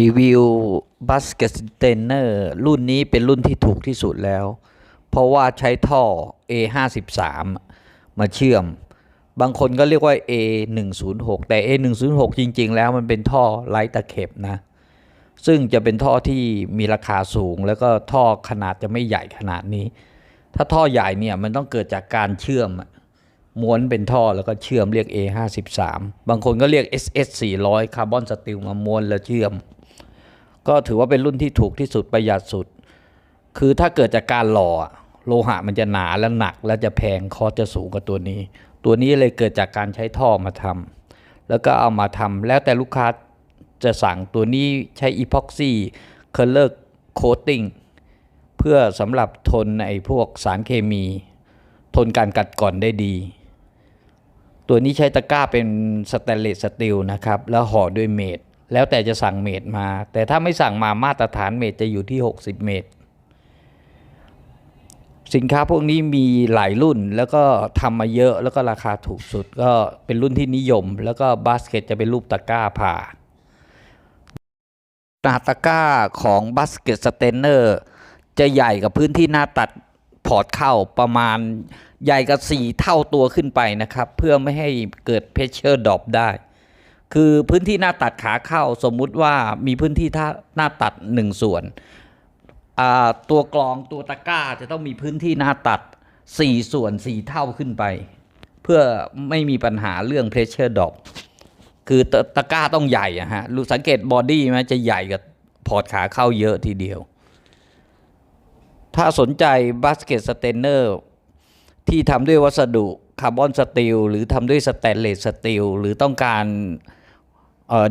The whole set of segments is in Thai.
รีวิวบัสเกตเทนเนอร์รุ่นนี้เป็นรุ่นที่ถูกที่สุดแล้ว เพราะว่าใช้ท่อ A53 มาเชื่อม บางคนก็เรียกว่า A106 แต่ A106 จริง ๆ แล้วมันเป็นท่อไร้ตะเข็บนะ ซึ่งจะเป็นท่อที่มีราคาสูง แล้วก็ท่อขนาดจะไม่ใหญ่ขนาดนี้ ถ้าท่อใหญ่เนี่ยมันต้องเกิดจากการเชื่อมม้วนเป็นท่อแล้วก็เชื่อมเรียก A53 บางคนก็เรียก SS 400 คาร์บอนสตีลมาม้วนแล้วเชื่อม ก็ถือว่าเป็นรุ่นที่ถูกที่สุดประหยัดสุด คือถ้าเกิดจากการหล่อโลหะมันจะหนาและหนัก และจะแพงคอจะสูงกว่าตัวนี้ ตัวนี้เลยเกิดจากการใช้ท่อมาทำแล้วก็เอามาทำแล้วแต่ลูกค้าจะสั่งตัวนี้ใช้อีพ็อกซี่เคอร์เลอร์โคตติ้งเพื่อสำหรับทนไอ้พวกสารเคมี ทนการกัดก่อนได้ดี ตัวนี้ใช้ตะกร้าเป็นสแตนเลสสตีลนะครับ แล้วห่อด้วยเมด แล้วแต่จะสั่งเมดมา แต่ถ้าไม่สั่งมามาตรฐานเมดจะอยู่ที่ 60 เมตร สินค้าพวกนี้มีหลายรุ่นแล้วก็ทำมาเยอะแล้วก็ราคาถูกสุด ก็เป็นรุ่นที่นิยม แล้วก็บาสเกตจะเป็นรูปตะกร้าผ่าหน้าตะกร้าของบาสเกตสเตนเนอร์จะใหญ่กับพื้นที่หน้าตัดพอร์ตเข้าประมาณใหญ่กับสี่เท่าตัวขึ้นไปนะครับ เพื่อไม่ให้เกิดเพชเชอร์ดรอปได้ คือพื้นที่หน้าตัดขาเข้าสมมุติว่ามีพื้นที่ท่าหน้าตัดหนึ่งส่วน ตัวกรองตัวตะกร้าจะต้องมีพื้นที่หน้าตัด 4 ส่วน 4 เท่าขึ้นไป เพื่อไม่มีปัญหาเรื่องเพรสเชอร์ดอกคือตะตะกร้าต้องใหญ่อะฮะรู้สังเกตบอดี้ไหมจะใหญ่กับพอร์ตขาเข้าเยอะทีเดียว ถ้าสนใจบาสเกตสเตนเนอร์ที่ทำด้วยวัสดุคาร์บอนสตีลหรือทำด้วยสแตนเลสสตีลหรือต้องการ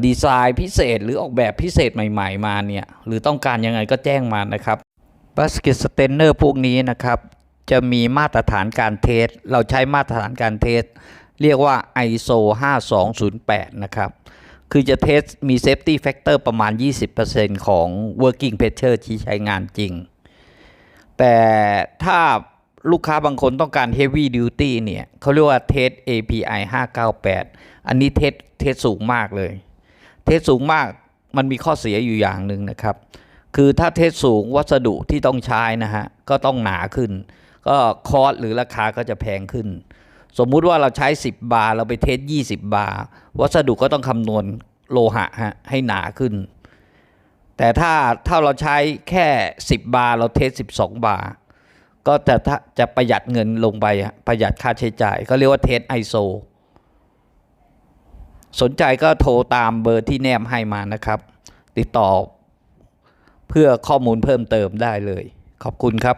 ดีไซน์พิเศษหรือออกแบบพิเศษใหม่ ๆ มาเนี่ยหรือต้องการยังไงก็แจ้งมานะครับบาสเกตสเตนเนอร์พวกนี้นะครับ จะมีมาตรฐานการเทส เราใช้มาตรฐานการเทส เรียกว่า ISO 5208 นะครับ คือจะเทสมี Safety Factor ประมาณ 20%ของ Working Pressure ที่ใช้งานจริง แต่ถ้าลูกค้าบางคนต้องการ Heavy Duty เนี่ยเขาเรียกว่าเทส API 598 อันนี้เทสเทสสูงมากเลย เทสสูงมากมันมีข้อเสียอยู่อย่างหนึ่งนะครับ คือถ้าเทสสูงวัสดุที่ต้องใช้นะฮะก็ต้องหนาขึ้น ก็คอสหรือราคาก็จะแพงขึ้น สมมุติว่าเราใช้ 10 บาร์เราไปเทส 20 บาร์วัสดุก็ต้องคำนวณโลหะฮะให้หนาขึ้น แต่ถ้าถ้าเราใช้แค่ 10 บาร์เราเทส 12 บาร์ก็จะจะประหยัดเงินลงไปประหยัดค่าใช้จ่าย ก็เรียกว่าเทส ISO สนใจก็โทรตามเบอร์ที่แนมให้มานะครับ ติดต่อเพื่อข้อมูลเพิ่มเติมได้เลย ขอบคุณครับ